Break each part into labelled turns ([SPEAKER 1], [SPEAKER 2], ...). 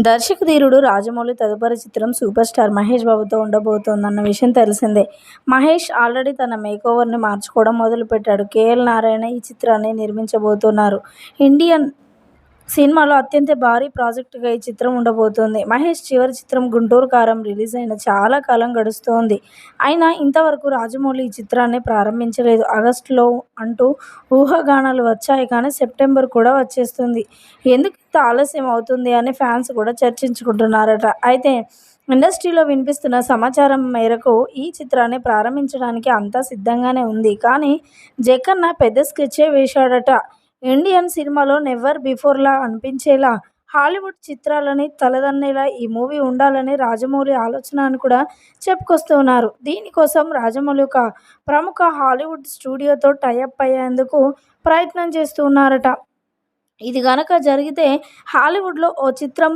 [SPEAKER 1] దర్శక ధీరుడు రాజమౌళి తదుపరి చిత్రం సూపర్ స్టార్ మహేష్ బాబుతో ఉండబోతోందన్న విషయం తెలిసిందే. మహేష్ ఆల్రెడీ తన మేకోవర్ని మార్చుకోవడం మొదలుపెట్టాడు. కేఎల్ నారాయణ ఈ చిత్రాన్ని నిర్మించబోతున్నారు. ఇండియన్ సినిమాలో అత్యంత భారీ ప్రాజెక్టుగా ఈ చిత్రం ఉండబోతోంది. మహేష్ చివరి చిత్రం గుంటూరు కారం రిలీజ్ అయిన చాలా కాలం గడుస్తోంది. అయినా ఇంతవరకు రాజమౌళి ఈ చిత్రాన్ని ప్రారంభించలేదు. ఆగస్టులో అంటూ ఊహాగానాలు వచ్చాయి కానీ సెప్టెంబర్ కూడా వచ్చేస్తుంది. ఎందుకు ఇంత ఆలస్యం అవుతుంది అని ఫ్యాన్స్ కూడా చర్చించుకుంటున్నారట. అయితే ఇండస్ట్రీలో వినిపిస్తున్న సమాచారం మేరకు ఈ చిత్రాన్ని ప్రారంభించడానికి అంతా సిద్ధంగానే ఉంది. కానీ జగన్న పెద్ద స్కెచ్చే వేశాడట. ఇండియన్ సినిమాలో నెవర్ బిఫోర్లా అనిపించేలా హాలీవుడ్ చిత్రాలని తలదన్నేలా ఈ మూవీ ఉండాలని రాజమౌళి ఆలోచన అని కూడా చెప్పుకొస్తున్నారు. దీనికోసం రాజమౌళి ఒక ప్రముఖ హాలీవుడ్ స్టూడియోతో టైఅప్ అయ్యేందుకు ప్రయత్నం చేస్తున్నారట. ఇది గనక జరిగితే హాలీవుడ్లో ఓ చిత్రం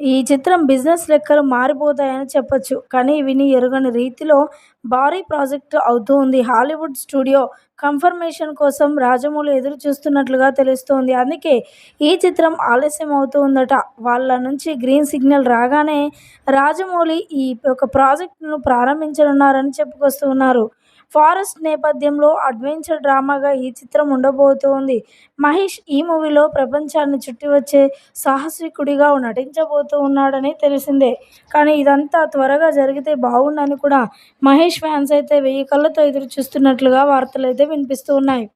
[SPEAKER 1] ఈ చిత్రం బిజినెస్ లెక్కలు మారిపోతాయని చెప్పొచ్చు కానీ విని ఎరుగని రీతిలో భారీ ప్రాజెక్టు ఉంది. హాలీవుడ్ స్టూడియో కన్ఫర్మేషన్ కోసం రాజమౌళి ఎదురు చూస్తున్నట్లుగా తెలుస్తోంది. అందుకే ఈ చిత్రం ఆలస్యం అవుతుందట వాళ్ళ నుంచి గ్రీన్ సిగ్నల్ రాగానే రాజమౌళి ఈ ఒక ప్రాజెక్టును ప్రారంభించనున్నారని చెప్పుకొస్తున్నారు ఫారెస్ట్ నేపథ్యంలో అడ్వెంచర్ డ్రామాగా ఈ చిత్రం ఉండబోతోంది. మహేష్ ఈ మూవీలో ప్రపంచాన్ని చుట్టి వచ్చే సాహసికుడిగా నటించబోతూ ఉన్నాడని తెలిసిందే. కానీ ఇదంతా త్వరగా జరిగితే బాగుండని కూడా మహేష్ ఫ్యాన్స్ అయితే వెయ్యి కళ్ళతో ఎదురు చూస్తున్నట్లుగా వార్తలు అయితే వినిపిస్తూ ఉన్నాయి.